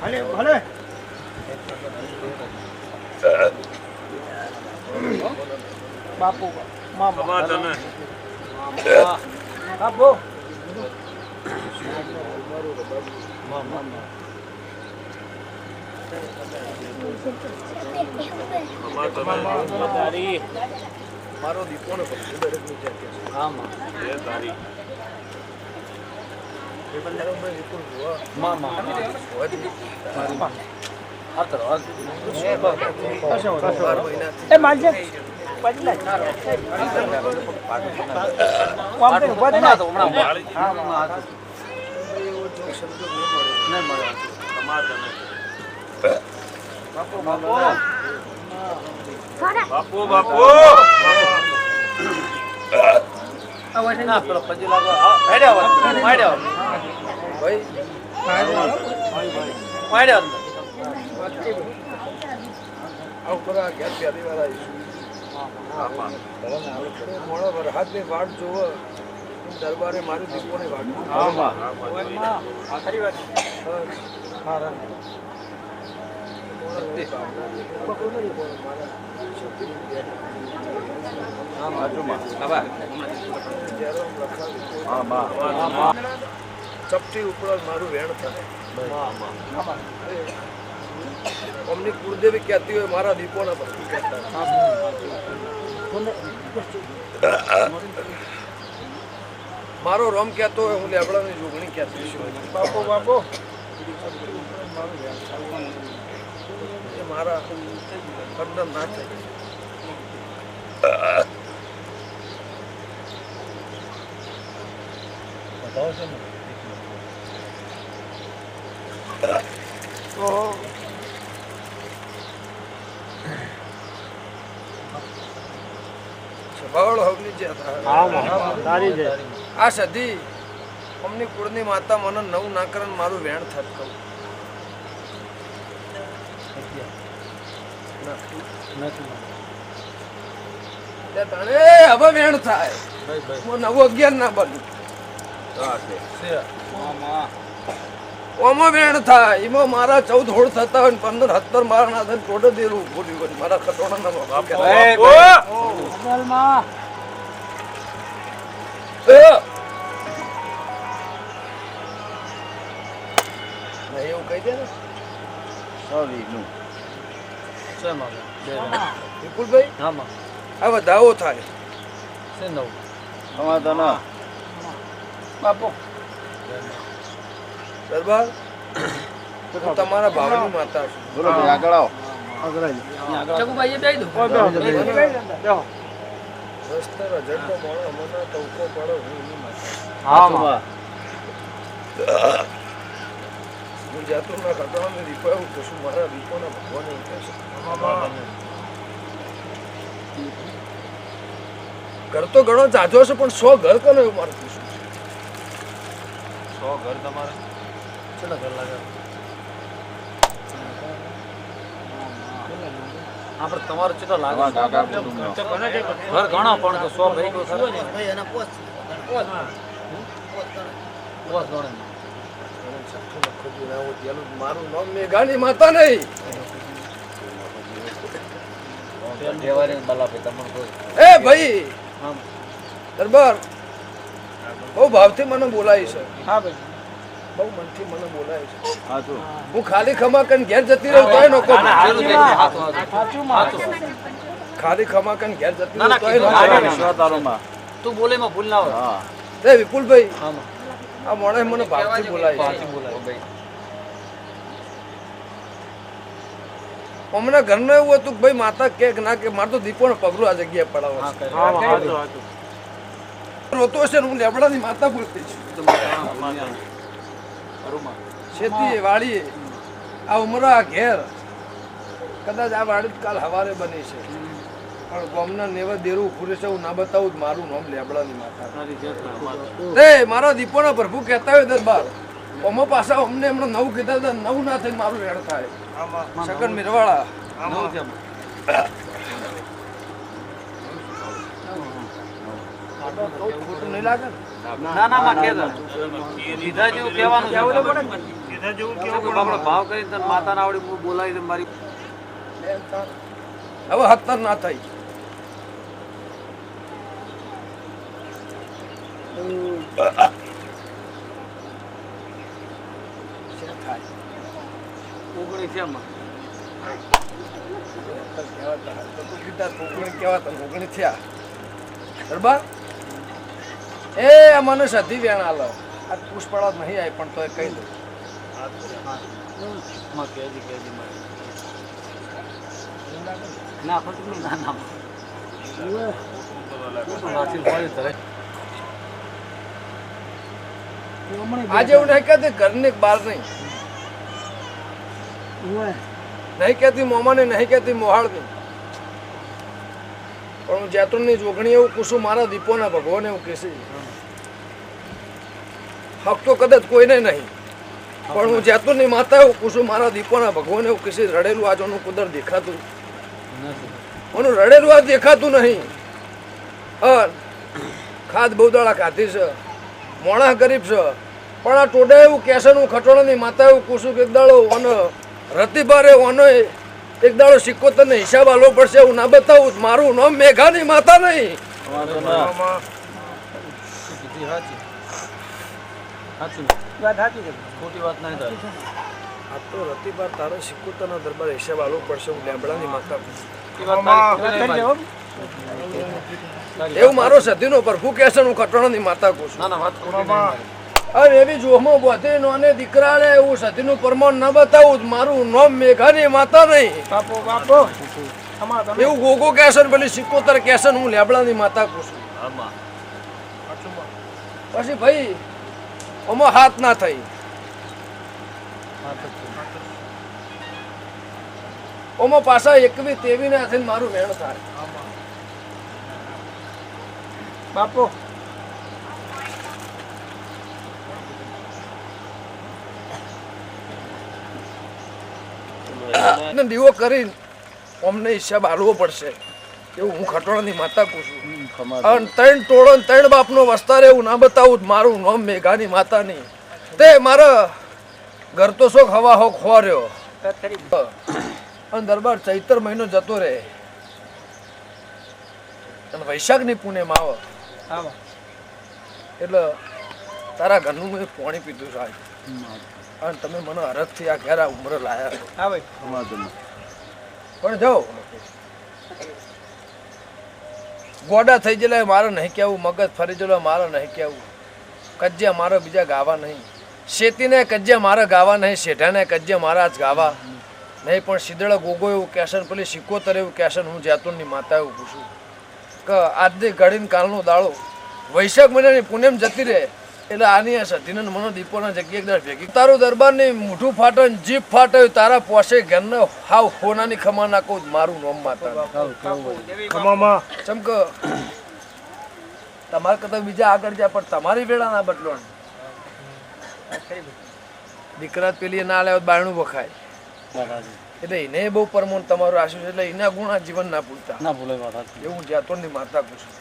ભલે ભલે. બાપુ મામા ખબર બાપુ. ખબર તને તારી મારો દીપો ને ભક્તિ દરેકની જેમ કે છે એ પણ તારો ભાઈ વિપુલ જોવા મામા હોય જ નહીં. આતરો એ બાર મહિનાથી એ માલજે બદલાય કોમ તો બદલાય તો હમણાં હા હા ભાઈ એવો જો શબ્દ ન મળે નહીં મળે ખબર તને બાપુ બાપુ ના પેલો પછી લાગો હેડ્યો હેડ્યા વાત માડ્યા ભાઈ માડ્યા આ ઉપર આ ઘેર પહેલી વાર આવીશું. મોણો વરસાદની વાટ જોવો દરબારે મારી દીપોની વાટ હા બા. ચપટી ઉપર મારું વેણ થાય. અમની કુળદેવી કહેતી હોય મારા દીપોના ભક્તિ કરતા મારો રમ કહેતો હોય હું લેબડાની જોગણી કહેતી છું બાપો બાપો. મારા કદમ ના થાય. બતાવો છે આ સધી અમની કુળની માતા મને નવું નાકરણ મારું વેણ થત કહું. હવે વેણ થાય. હું નવું અગિયાર ના બનું. ઓમાં વેણ થાય એમાં મારા ચૌદ હોળ થતા હોય પંદર સત્તર મારા ના થાય ટોટલ દેરું બોલ્યું હોય મારા કટોણા ના બાપુ. એવું કહી દે ને. છે મામા વિપુલભાઈ? આમાં આ વધાવો થાય. છે નવ બાપુ. દરબાર? હું તમારા ભાવની માતા છું. ચકુભાઈ બે દો બેહો રસ્તે રજડતો મોણો મને ટવકો પડો હું એની માતા હા હું જાતું ના ખતરાને દીપો એવું કશું મારા દીપોના ભગવાન એવું ઘર તો ઘણો જાજો છે પણ સો ઘર કનો એવું મારું પૂછું છે? સો ઘર તમારે? ઘર લાગે. આપણે તમારે ચેટલો લાગે? ઘર ઘણા પણ તો સો ભાઈ ગયો ખરો. પોસ ગણે છઠ્ઠું લખો જોઈએ ના હોય પેલું મારું નામ મેઘાની માતા નહીં. એ ભાઈ. દરબાર. બહુ ભાવથી મને બોલાય છે. હા ભાઈ. બહુ મનથી મને બોલાય છે. હું ખાલી ખમા કરીને ઘેર જતી રહું તોય નો ખાલી ખમા કરીને ઘેર જતી ના, ના, રહું નો. તું બોલે માં ભૂલ ના હોય. એ વિપુલભાઈ આ મોણે મને ભાવથી બોલાય છે. પાછી બોલાય. હમણાં ઘરનું એવું હતું કે ભાઈ માતા કે ના કે મારે તો દીપો પગલું આ જગ્યાએ પડાવો હા રોતો હશે ને હું લેબડાની માતા બોલતી છું. ખેતી વાડી આ ઉમરા ઘેર. કદાચ આ વાડી જ કાલ હવારે બની છે. પણ ગોમના નેવા દેરું ફૂરે છે હું ના બતાવું જ મારું નામ લેબડાની માતા રે મારા દીપોના પ્રભુ કહેતા હોય દરબાર. અમો પાછા અમને એમણે નવું કીધા હતા નવું ના થઈને મારું રેડ થાય. શકન મિરવાળા. ખોટું નહીં લાગે ને ના માં કહેતા સીધા જેવું કહેવાનું કેવું પડે સીધા જેવું આપણે ભાવ કરીને તને માતાને આવડી બોલાવી દે મારી. હવે હતર ના થઈ શું થાય? ઓગણી છે માં હતર એ મને સધી વેણ આલો. આ પુષ્પળા નહીં આવી પણ તો એ કહી દઉં નહીં આજે એવું નહીં કહેતી ઘરની બહાર નહીં. નહીં કહેતી મોમાને નહીં કહેતી મોહાળની. પણ હું જૈતુનની જોગણી એવું કુસુમ મારા દીપોના ભગવાન એવું કહેશે. હક તો કદાચ કોઈને નહીં, પણ હું જૈતુનની માતા એવું કુસુમ મારા દીપોના ભગવાન એવું કહેશે, રડેલું આજોનું કુદર દેખાતું. મને રડેલું આજ દેખાતું નહીં. ખાદ બહુદાળા ખાધી છે, મોણા ગરીબ છે, પણ આ ટોડા એવું કહેશે હું ખટોળાની માતા એવું કુસુમ કે એક દાડો ઓનો, રતિભારે ઓનો એક દાડો સિક્કો તને હિસાબ આલવો પડશે હું ના બતાવું. મારું નામ મેઘાની માતા નહીં. વાત આ તો રતિભા તારો સિક્કો દરબાર હિસાબ આલવો પડશે હું લેબડાની માતા એવું મારો સતીનો પ્રભુ કહેશે હું ખટોળાની માતા કહું છું. ના. અને એવી જોહમાં બોધી નોને દીકરાને એવું સતીનું પ્રમાણ ન બતાવું મારું નામ મેઘાની માતા નહીં. બાપો બાપો. એવું ગોગો કેસન પેલી સિકોતર કેસન હું લેબડાની માતા કહું છું. આમાં. પછી ભાઈ આમાં હાથ ના થઈ. ઓમાં પાછા એકવી તેવી ના થઈને મારું વેણ થાય. બાપો ને દીવો કરીને અમને હિસાબ આલવો પડશે. એવું હું ખટોળાની માતા કહું છું. અને ત્રણ ટોળો ને ત્રણ બાપનો વસ્તાર એવું ના બતાવું તો મારું નામ મેઘાની માતાની. તે મારા ઘર તો શોખ હવા હોક ખોર્યો અને દરબાર ચૈતર મહિનો જતો રહે. અને વૈશાખની પૂનમ આવે. આવો એટલે તારા ઘરનું મેં પાણી પીધું છે આજ. અને તમે મને હરખથી આ ઘેર આ ઉમરે લાયા છો. હા ભાઈ. પણ જો ગોડા થઈ ગયેલા મારે નહીં કહેવું મગજ ફરી ગયેલો મારે નહીં કહેવું. કજ્જે મારે બીજા ગાવા નહીં. શેતીને કજ્યા મારે ગાવા નહીં શેઠાને કજ્જે મારા જ ગાવા. નહીં પણ સીધળ ગોગો એવું કહેશે ને પેલી સિક્કોતર એવું કહેશે હું જૈતુનની માતા એવું પૂછું કે આજની ઘડીને કાલનો દાળો વૈશાખ મહિનાની પૂનમ જતી રહે. એટલે આની અસર સતીને મનો દીપોના જગ્યાએ એકદાર ભેગી. તારું દરબારની મોઢું ફાટન જીભ ફાટે તારા પોસે ઘરને હાવ હોનાની ખમા નાખું મારું નોમ માતા. ખમામાં. ચમક તમારે કરતા બીજા આગળ જાય પણ તમારી વેળા ના બદલો દીકરા પેલી ના લાવ્યો તો બાયણું વખાય. એટલે એને બહુ પરમોન તમારું આશુ છે એટલે એના ગુણા જીવન ના પૂરતા ના સાચી. એવું જાતોની માતા પૂછું.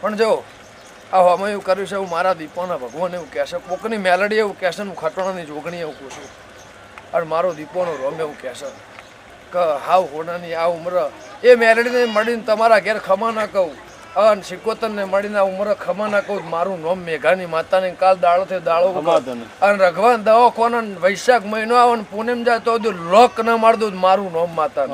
પણ જો આ હોમાં એવું કર્યું છે હું મારા દીપોના ભગવાન એવું કહેશે કોકની મેલડી એવું કહેશે હું ખટોણાની જોગણી એવું કહું છું. અને મારો દીપોનો રોમ એવું કહેશે કે હાવ હોનાની આ ઉંમર. એ મેલડીને મળીને તમારા ઘેર ખમા ના કહું. અને સિકોતરને મળીને આ ઉંમર ખમા ના કહું. મારું નોમ મેઘાની માતાને કાલ દાળો થયો દાળો અને રઘવાન દવા કોને વૈશાખ મહિનો આવે ને પૂનમ જાય તો લોક ના માર દઉં મારું નોમ માતા.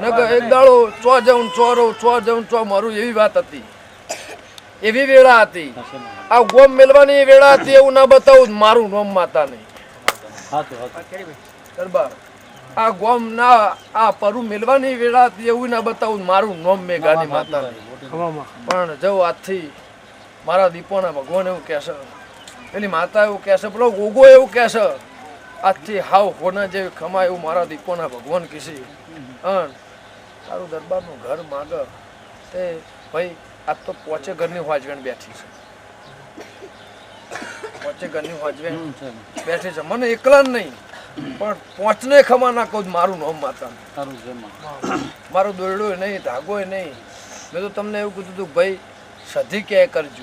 નકર એક દાડો ચો જવું ચો રહું ચો જવું ચો મારું એવી વાત હતી. એવી વેળા હતી. આ ગોમ મેલવાની વેળા હતી એવું ના બતાવું મારું નોમ માતા નહીં. દરબાર. આ ગોમ ના આ પરુ મેલવાની વેળા હતી એવું ના બતાવું મારું નોમ મેઘાની માતા પણ જો આજથી મારા દીપોના ભગવાન એવું કહેશે પેલી માતા એવું કહેશે પેલો ગોગો એવું કહેશે આજથી હાવ હોના જેવી ખમા એવું મારા દીપોના ભગવાન કીધી અન તારું દરબારનું ઘર માગ તે ભાઈ આજ તો પોચે ઘરની હોજવેણ બેઠી છે. પોચે ઘરની હોજવેણ. બેઠી છે. મને એકલા નહીં પણ પોચને ખમા ના કહું મારું નામ માતા તારું. મારો દોરડો નહીં ધાગો નહીં. મેં તો તમને એવું કીધું હતું ભાઈ સધી ક્યાંય કરજો.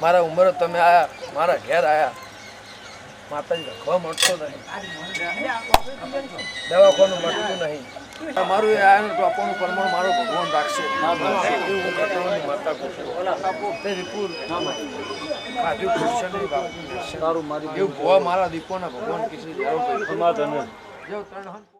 મારા ઉંમરે તમે આયા મારા ઘેર આયા. માતાજી રખવા મળતો નહીં. દવાખાનું મળતું નહીં. મારું એ આયન ટોપાનું પ્રમાણ મારો ભગવાન રાખશે. હું કહેવાની માતા પૂછું. તે ખાધું પૂછશે બાપુ મારી એવું ભોવા મારા દીપોના ભગવાન જેવો ભાઈ.